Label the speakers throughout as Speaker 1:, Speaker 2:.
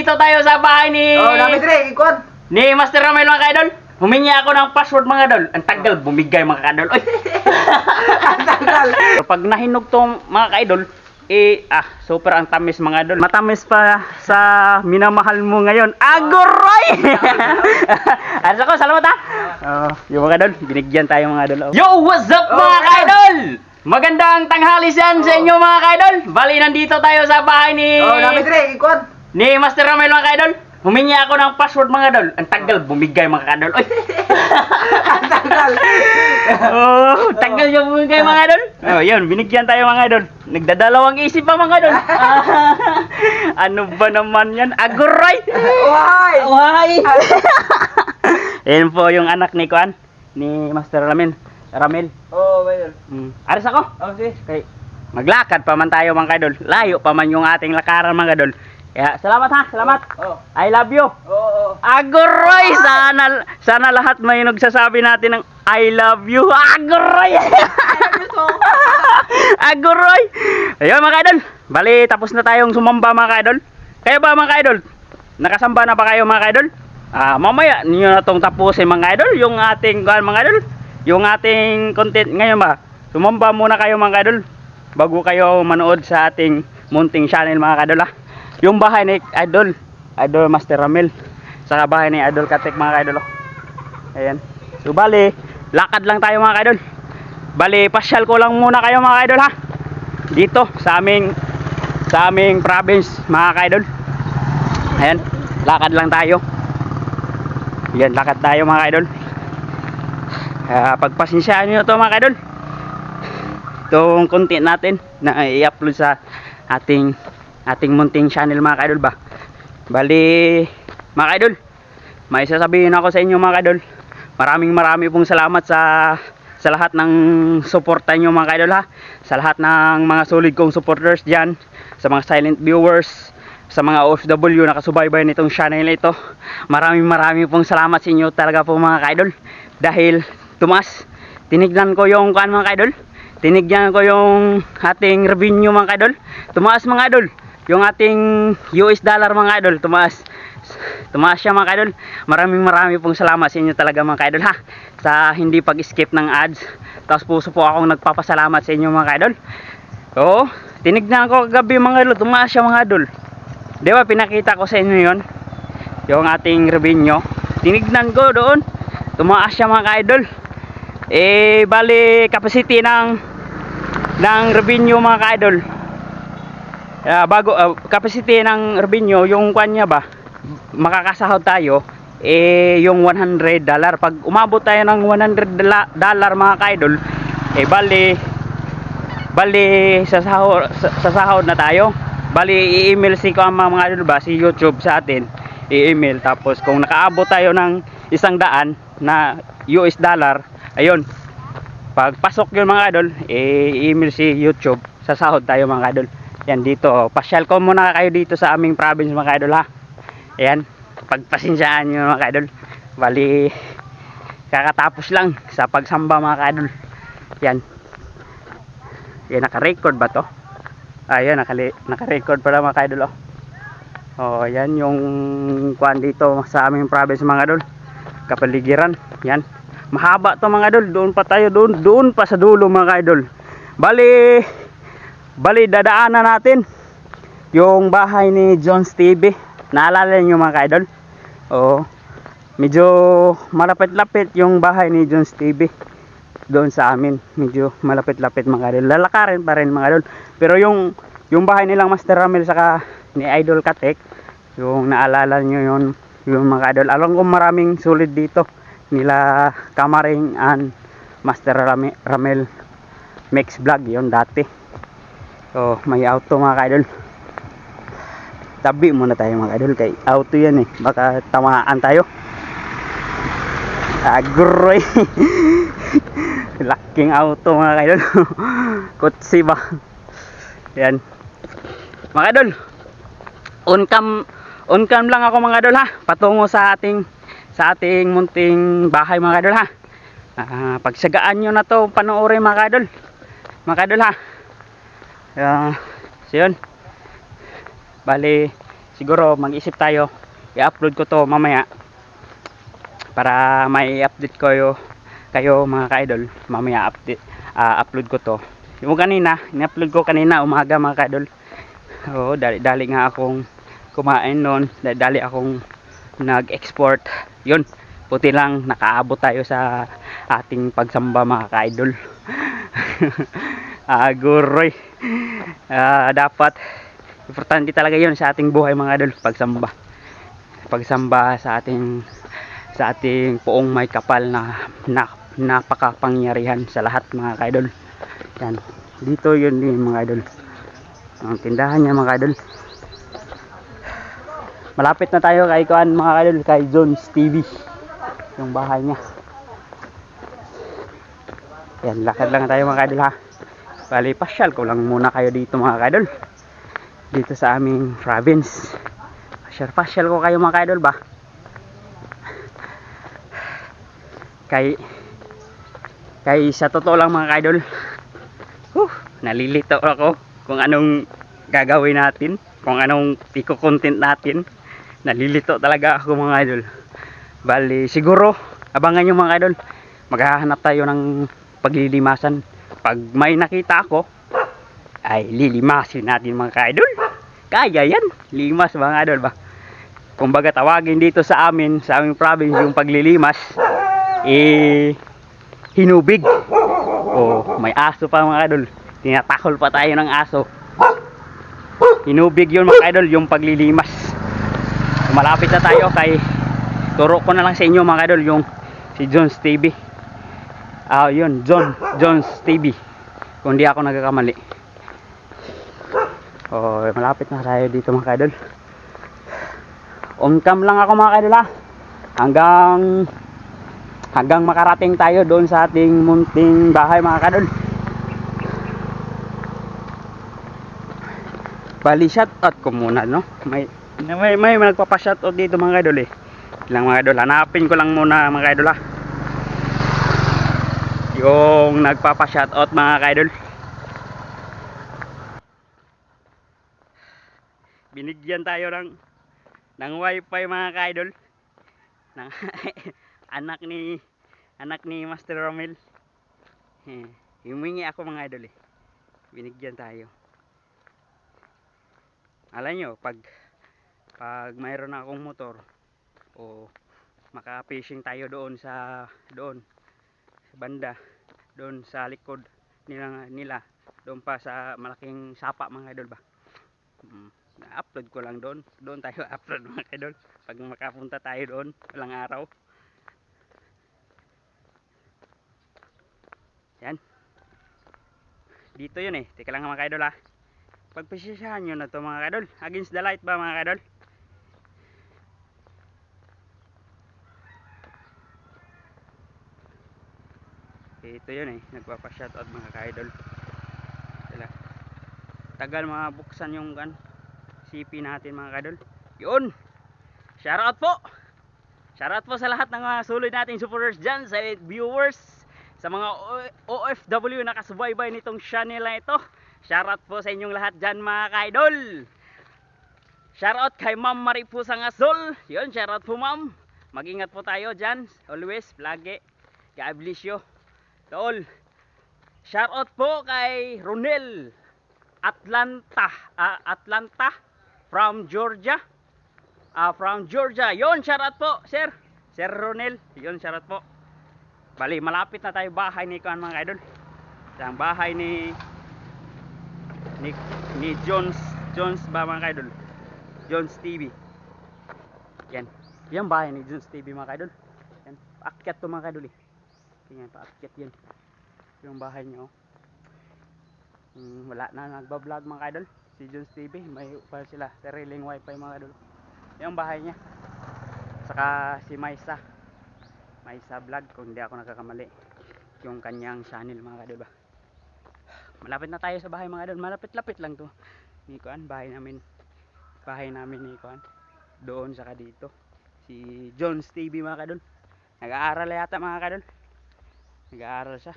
Speaker 1: nandito tayo sa bahay ni
Speaker 2: Oh, namin dire, ikon.
Speaker 1: ni Master Ramel mga kaidol. Humingi ako ng password mga kaidol. Ang tagal bumigay mga kaidol. Oy.
Speaker 2: Ang tagal.
Speaker 1: Pag nahinog to mga kaidol, eh, ah, super ang tamis mga idol. Matamis pa sa minamahal mo ngayon. Agoray! Asa ko, salamat ha! Oh, yung mga idol, binigyan tayo mga idol. oh. Yo, what's up
Speaker 2: Oh,
Speaker 1: mga kaidol? Magandang tanghali siyan sa inyo mga kaidol. Bali, nandito tayo sa bahay ni...
Speaker 2: Oh, namin ikon.
Speaker 1: Ni Master Ramel mga kaidol. Humingi ako ng password mga idol. Ang tagal bumigay mga kaidol. Oy.
Speaker 2: Ang tagal.
Speaker 1: oh, tagal yung bumigay mga idol. Oh, yun, binigyan tayo mga idol. Nagdadalawang isip pa mga idol. ano ba naman yan? Agoray!
Speaker 2: Why?
Speaker 1: Why? Yan po yung anak ni Kuan, ni Master Ramel. Ramel.
Speaker 2: Oh, mayroon.
Speaker 1: Mm. Aris ako.
Speaker 2: Oh.
Speaker 1: Okay. Maglakad pa man tayo mga idol. Layo pa man yung ating lakaran mga idol. Kaya salamat ha, salamat.
Speaker 2: Oh.
Speaker 1: I love you.
Speaker 2: Oh, oh.
Speaker 1: Agoray! Sana, sana lahat may nagsasabi natin ng I love you. Agoray! Agoray! Ayun mga idol. Bali, tapos na tayong sumamba mga idol. Kayo ba mga idol? Nakasamba na ba kayo mga idol? Ah, mamaya niyo na tong tapusin mga idol yung ating mga idol. Yung ating content ngayon ba. Sumamba muna kayo mga idol bago kayo manood sa ating munting channel mga idol ah. Yung bahay ni Idol, Idol Master Ramil. Sa bahay ni Idol Katek mga idol. oh. Ayan. So bali, lakad lang tayo mga idol. Bali, pasyal ko lang muna kayo mga idol ha. Dito sa aming sa aming province mga idol. Ayan, lakad lang tayo. Yan, lakad tayo mga idol. Kaya pagpasensyaan nyo to mga idol. Itong content natin na i-upload sa ating ating munting channel mga idol ba. Bali, mga idol, may sasabihin ako sa inyo mga idol. Maraming marami pong salamat sa sa lahat ng suporta nyo mga idol ha. Sa lahat ng mga solid kong supporters diyan, sa mga silent viewers, sa mga OFW na kasubaybay nitong channel na ito. Maraming maraming pong salamat sa inyo talaga po mga idol. Dahil tumas, tinignan ko yung kan mga idol. Tinignan ko yung ating revenue mga idol. Tumaas mga idol. Yung ating US dollar mga idol, tumaas. Tumaas siya mga idol. Maraming maraming pong salamat sa inyo talaga mga idol ha. Sa hindi pag-skip ng ads. Tapos puso po akong nagpapasalamat sa inyo mga idol. Oo, tinignan ko kagabi mga idol, tumaas siya mga idol. Di ba pinakita ko sa inyo yon Yung ating revenue. Tinignan ko doon. Tumaas siya mga idol. Eh, bali capacity ng ng revenue mga idol. Ah, bago ah, capacity ng revenue yung kanya ba makakasahod tayo eh yung 100 dollar. Pag umabot tayo ng 100 dala- dollar mga kaidol eh bali bali sa sahod sa, sa sahod na tayo. Bali i-email si ko mga idol ba si YouTube sa atin i-email. Tapos kung nakaabot tayo ng isang daan na US dollar ayun pag pasok yun mga idol eh, i-email si YouTube sa sahod tayo mga idol yan dito oh. pasyal ko muna kayo dito sa aming province mga idol ha. Ayan pagpasensyaan nyo mga idol. Bali kakatapos lang sa pagsamba mga idol. Yan. Yan naka-record ba to? Nakali- naka-record pala mga idol oh. Oh yan yung kuan dito sa aming province mga idol. Kapaligiran yan. Mahaba to mga idol. Doon pa tayo doon doon pa sa dulo mga idol. Bali bali dadaanan natin yung bahay ni John's TV naalala niyo mga idol oo. Medyo malapit-lapit yung bahay ni John's TV doon sa amin. Medyo malapit-lapit mga idol lalakarin pa rin mga idol pero yung yung bahay nilang Master Ramel saka ni Idol Katek yung naalala nyo yun yung mga idol alam ko maraming sulit dito. Nila Kamaring and Master Ramel Mix Vlog yon dati so may auto mga idol tabi muna tayo mga idol kay auto yan eh. Baka tamaan tayo. Agroy. Laking auto mga idol kutsi ba? Yan. Mga idol on cam on cam lang ako mga idol ha? Patungo sa ating sa ating munting bahay mga idol ha? Ah, pagsagaan nyo na to panoorin mga idol mga idol ha Ah, so yun bali siguro mag-isip tayo. I-upload ko to mamaya. Para may update ko yo kayo mga ka-idol. Mamaya update, ah, upload ko to. Yung kanina, ni-upload ko kanina umaga mga ka-idol. Oo, dali, dali nga akong kumain noon. Dali, dali akong nag-export. Yun, puti lang nakaabot tayo sa ating pagsamba mga ka-idol. ah, Ah, dapat importante talaga 'yun sa ating buhay mga idol, pagsamba. Pagsamba sa ating sa ating poong may kapal na, na napakapangyarihan sa lahat mga idol. Yan. Dito 'yun din mga idol. Ang tindahan niya mga idol. Malapit na tayo kay Kuan mga idol, kay Jones TV. Yung bahay niya. Yan, lakad lang tayo mga idol ha. Bali, pasyal ko lang muna kayo dito mga idol. Dito sa aming province. Pasyal, pasyal ko kayo mga idol ba? Kay, kay sa totoo lang mga idol. Huh, nalilito ako kung anong gagawin natin. Kung anong iko-content natin. Nalilito talaga ako mga idol. Bali, siguro, abangan nyo mga idol. Maghahanap tayo ng paglilimasan. Pag may nakita ako, ay lilimasin natin mga ka-idol. Kaya yan, limas mga idol ba? Kumbaga tawagin dito sa amin, sa aming province yung paglilimas, eh, hinubig. O, may aso pa mga idol. Tinatakol pa tayo ng aso. Hinubig yun mga idol, yung paglilimas. Malapit na tayo kay turo ko na lang sa inyo mga idol yung si Jones TV. Ah, yun, John Jones TV. Kung di ako nagkakamali. Oh, malapit na tayo dito mga idol. On cam lang ako mga idol ha. Hanggang hanggang makarating tayo doon sa ating munting bahay mga idol. Bali shout out ko muna no. May may may nagpapa-shout out dito mga idol eh. Lang mga idol, hanapin ko lang muna mga idol ha yung nagpapa-shoutout mga kaidol. Binigyan tayo ng ng wifi mga kaidol. Ng anak ni anak ni Master Romel. Eh, humingi ako mga idol eh. Binigyan tayo. Alam nyo pag pag mayroon akong motor o maka-fishing tayo doon sa doon banda doon sa likod nila nila doon pa sa malaking sapa mga idol ba? Mm, na-upload ko lang doon. Doon tayo upload mga idol. Pag makapunta tayo doon walang araw. Yan. Dito yun eh. Teka lang mga idol ha pagpasyasahan nyo na to mga idol. Against the light ba mga idol ito yun eh nagpapa-shoutout mga ka-idol. Sila tagal mga buksan yung kan CP natin mga ka-idol. Yun! Shoutout po! Shoutout po sa lahat ng mga suloy nating supporters dyan sa viewers sa mga OFW na kasubaybay nitong channel na ito. Shoutout po sa inyong lahat dyan mga ka-idol. Shoutout kay Ma'am Maripusa Ngasol yun shoutout po ma'am. Mag-ingat po tayo dyan always lagi. God bless you Tol. Shoutout po kay Ronel Atlanta, ah, Atlanta from Georgia. Ah, from Georgia. Yon, shoutout po, sir. Sir Ronel. Yon, shoutout po. Bali, malapit na tayo bahay ni Kuan mga idol. Sa bahay ni ni ni Jones Jones ba mga idol? Jones TV. Yan. Yan bahay ni Jones TV mga idol. Yan. Akyat to mga idol eh. Tingnan, paakyat yan. Yung bahay niyo. Mm, wala na nagbablog mga idol. Si Jones TV, may pa sila sariling wifi mga idol. Yung bahay niya. Saka si Maisa. Maisa vlog kung hindi ako nagkakamali. Yung kanyang channel mga idol ba. Malapit na tayo sa bahay mga idol. Malapit-lapit lang to. Ni bahay namin. Bahay namin ni Kuan. Doon saka dito. Si Jones TV mga idol. Nag-aaral yata mga kadol. Nag-aaral siya.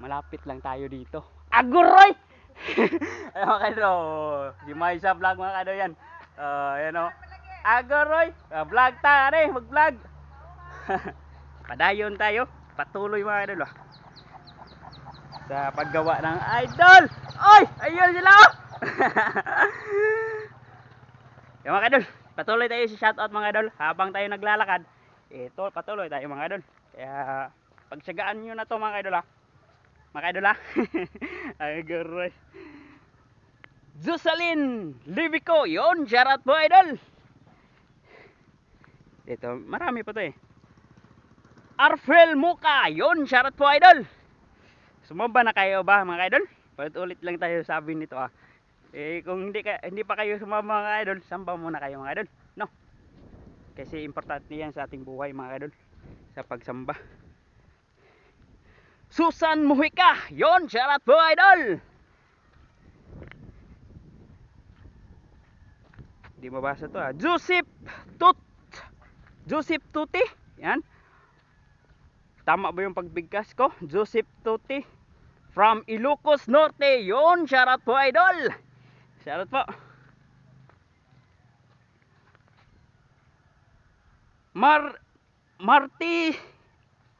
Speaker 1: Malapit lang tayo dito. Aguroy! Ayun mga kadol. Si Maisa vlog mga kadol yan. Oh, ayan o. Agoroy, uh, vlog ta, are, mag-vlog. Padayon tayo. Patuloy mga idol ah. Sa paggawa ng idol. Oy, ayun sila oh. Yung mga idol, patuloy tayo sa shoutout mga idol habang tayo naglalakad. Ito, patuloy tayo mga idol. Kaya pagsagaan nyo na to mga idol ah. Mga idol ah. Agoroy. Jocelyn Livico, yon shoutout po idol. Ito, marami pa to eh. Arfel Muka, yon shoutout po idol. Sumamba na kayo ba mga idol? Ulit-ulit lang tayo sabi nito ah. Eh kung hindi ka, hindi pa kayo sumama mga idol, samba muna kayo mga idol. No. Kasi importante yan sa ating buhay mga idol. Sa pagsamba. Susan Muhika, yon shoutout po idol. Hindi mabasa to ah. Joseph Tut. Joseph Tuti. Yan. Tama ba yung pagbigkas ko? Joseph Tuti. From Ilocos Norte. Yon, shoutout po idol. Shoutout po. Mar Marty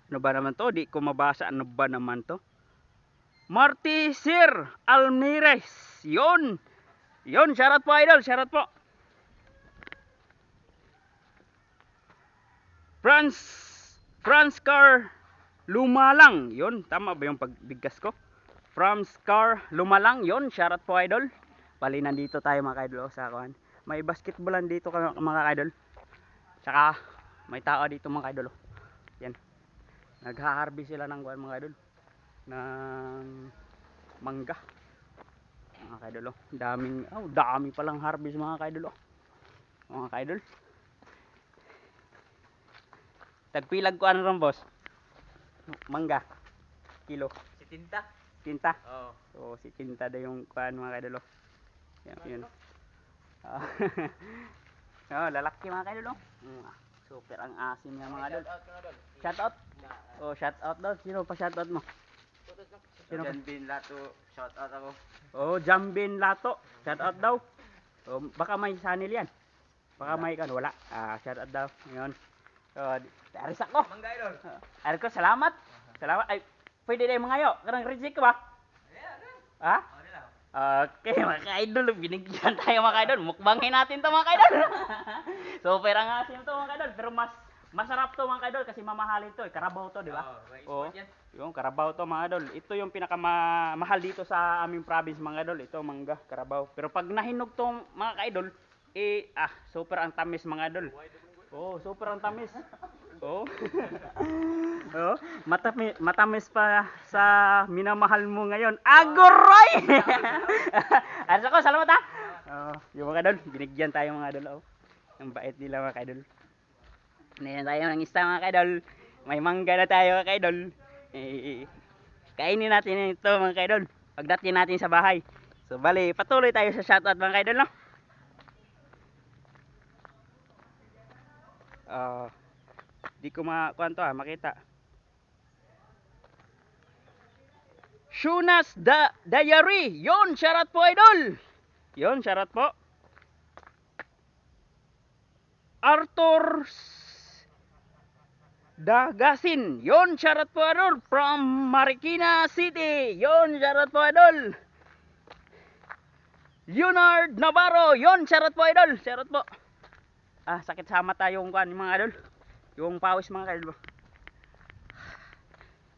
Speaker 1: Ano ba naman to? Di ko mabasa ano ba naman to? Marty Sir Almirez. Yon. Yon, shoutout po idol. Shoutout po. Franz Franz Car Lumalang. Yon, tama ba yung pagbigkas ko? Franz Car Lumalang. Yon, shoutout po idol. Bali nandito tayo mga idol oh, sa kuan. May basketballan dito mga idol. Tsaka may tao dito mga idol. Oh. Nagha-harvest sila ng kuan mga idol. Ng mangga. Mga idol oh. Daming oh, dami palang harvest mga idol oh. Mga idol. Tagpilag ko ano ron boss? Mangga. Kilo.
Speaker 2: Si Tinta.
Speaker 1: Tinta.
Speaker 2: Oo.
Speaker 1: So si Tinta daw yung kuan mga kadolo. Yan, yun. Ah. oh, lalaki mga kadolo. Mm, super ang asim niya mga kadol. Shout out. Oh, shout out daw. Sino pa shout out mo? Sino pa?
Speaker 2: Jan Bin Lato. Shout out ako.
Speaker 1: Oh, Jambin Lato. Shout out daw. Oh, baka may sanil yan. Baka may kan wala. Ah, shout out daw. Ngayon. Oh, aris ako.
Speaker 2: Mangga idol.
Speaker 1: Aris ko, salamat. Salamat. Ay, pwede na yung mga yo. Karang reject ka ba? Ha?
Speaker 2: Oh.
Speaker 1: Okay, mga ka-idol, binigyan tayo mga ka-idol. Mukbangin natin to mga ka-idol. Super ang asim to mga ka-idol, pero mas masarap to mga ka-idol kasi mamahalin to, eh. Karabaw to, di ba?
Speaker 2: Sport yan.
Speaker 1: Yung karabaw to mga idol. Ito yung pinakamahal dito sa aming province mga idol. Ito mangga, karabaw. Pero pag nahinog to mga ka-idol, eh ah, super ang tamis mga idol. Oh, super ang tamis. Oh. oh, matamis, matamis pa sa minamahal mo ngayon. Agoroy! Asa ko, salamat ha. Oh, yung mga idol, binigyan tayo mga idol. Oh. Ang bait nila mga idol. Ngayon tayo ng isda mga idol. May mangga na tayo mga idol. Eh, kainin natin ito mga idol. Pagdating natin sa bahay. So bali, patuloy tayo sa shoutout mga idol no. Ah, di ko makuha to ah, makita. Shunas da Diary. Yon, shoutout po idol. Yon, shoutout po. Arthur Dagasin. Yon, shoutout po idol. From Marikina City. Yon, shoutout po idol. Leonard Navarro. Yon, shoutout po idol. Shoutout po. Ah, sakit sa mata yung mga idol. Yung pawis mga idol.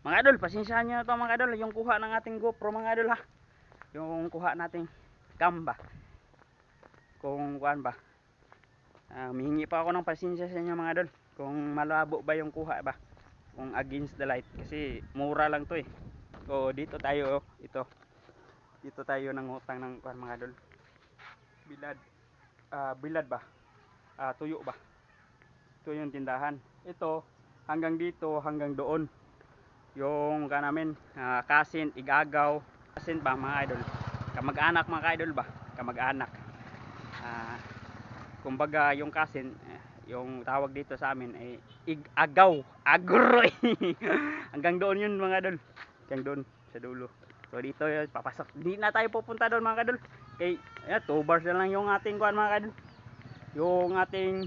Speaker 1: Mga idol, pasensyahan nyo na to mga idol. Yung kuha ng ating GoPro mga idol ha. Yung kuha nating cam ba. Kung kuan ba. Ah, humihingi pa ako ng pasensya sa inyo mga idol. Kung malabo ba yung kuha ba. Kung against the light. Kasi mura lang to eh. O dito tayo oh. Ito. Dito tayo ng utang ng kuan mga idol. Bilad. Ah, bilad ba? Ah, tuyo ba? Ito yung tindahan. Ito hanggang dito hanggang doon. Yung ka namin, ah, kasin, igagaw, kasin ba mga idol? Kamag-anak mga idol ba? Kamag-anak. Ah, kumbaga yung kasin, eh, yung tawag dito sa amin ay igagaw, agroy. hanggang doon yun mga idol. Hanggang doon sa dulo. So dito yun, papasok. Di na tayo pupunta doon mga idol. Kay, eh, two bars na lang yung ating kuan mga idol. yung ating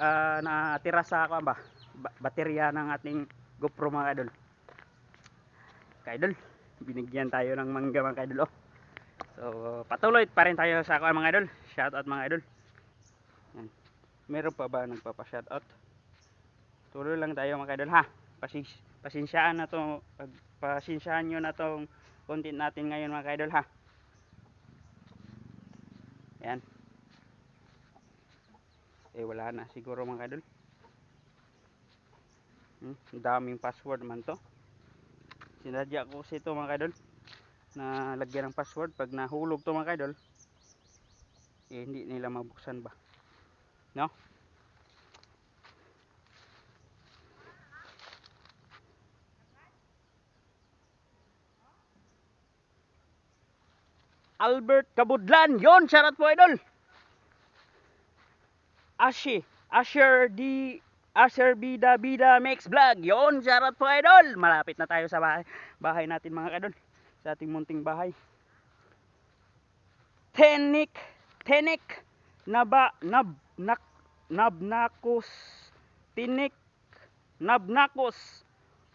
Speaker 1: ah, natira sa kuwan ba, ba- baterya ng ating GoPro mga idol. Kaidol, binigyan tayo ng mangga mga idol. Oh. So, patuloy pa rin tayo sa kuwan mga idol. Shout out mga idol. Yan. Meron pa ba nagpapa-shout out? Tuloy lang tayo mga idol ha. Pasis pasensyaan na to, pasensyaan nyo na tong content natin ngayon mga idol ha. Yan. Eh wala na siguro mga idol. Hmm, daming password man to. Sinadya ko kasi ito mga idol na lagyan ng password pag nahulog to mga idol eh hindi nila mabuksan ba. No? Albert Kabudlan. Yon, shoutout po idol. Ashi, Asher D Asher Bida Bida Makes Vlog. Yon, shoutout po idol. Malapit na tayo sa bahay, bahay natin mga idol. Sa ating munting bahay. Tenik, Tenik, Naba, Nab, Nak, Nabnakos, Tinik, Nabnakos,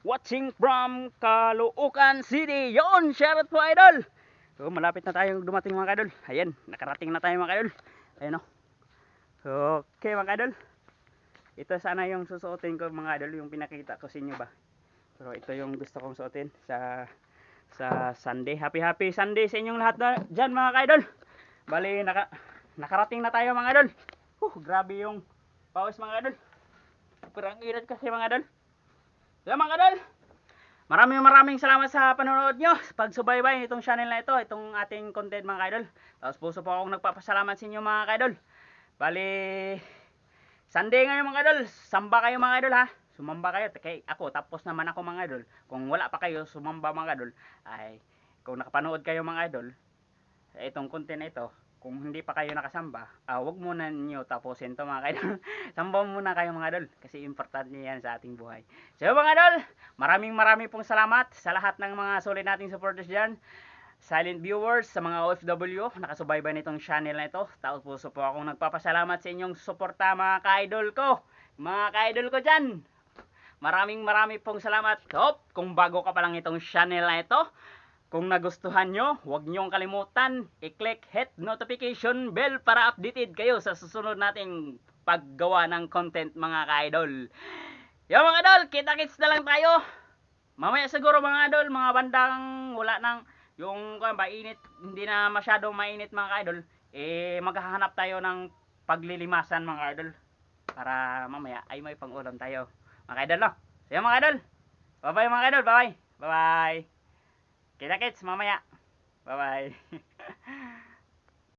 Speaker 1: watching from Caloocan City. Yon, shoutout po idol. So, malapit na tayong dumating mga kadol. Ayan, nakarating na tayo mga kadol. Ayan o. Okay mga kadol. Ito sana yung susuotin ko mga kadol, yung pinakita ko sa inyo ba. Pero ito yung gusto kong suotin sa sa Sunday. Happy happy Sunday sa inyong lahat na dyan mga kadol. Bali, naka, nakarating na tayo mga kadol. Huh, grabe yung pawis mga kadol. Pero ang kasi mga kadol. Kaya mga kadol, Maraming maraming salamat sa panonood nyo, pagsubaybay nitong channel na ito, itong ating content mga kaidol. Tapos puso po akong nagpapasalamat sa inyo mga kaidol. Bali, Sunday ngayon mga kaidol, samba kayo mga kaidol ha. Sumamba kayo, kay ako, tapos naman ako mga kaidol. Kung wala pa kayo, sumamba mga kaidol, ay kung nakapanood kayo mga kaidol, sa itong content na ito, kung hindi pa kayo nakasamba, ah, wag muna niyo tapusin to mga kaidol. Samba muna kayo mga kaidol, kasi importante yan sa ating buhay. So mga kaidol, Maraming maraming pong salamat sa lahat ng mga solid nating supporters dyan. Silent viewers, sa mga OFW, nakasubaybay nitong channel na ito. Taos puso po akong nagpapasalamat sa inyong suporta mga ka-idol ko. Mga ka-idol ko dyan. Maraming maraming pong salamat. Hop, kung bago ka pa lang itong channel na ito, kung nagustuhan nyo, huwag nyong kalimutan i-click hit notification bell para updated kayo sa susunod nating paggawa ng content mga ka-idol. Yo mga idol, kita-kits na lang tayo. Mamaya siguro mga idol, mga bandang wala nang yung kung ba init, hindi na masyadong mainit mga idol, eh maghahanap tayo ng paglilimasan mga idol para mamaya ay may pangulam tayo. Mga idol no. So mga idol. Bye-bye mga idol, bye-bye. Bye-bye. Kita-kits mamaya. Bye-bye.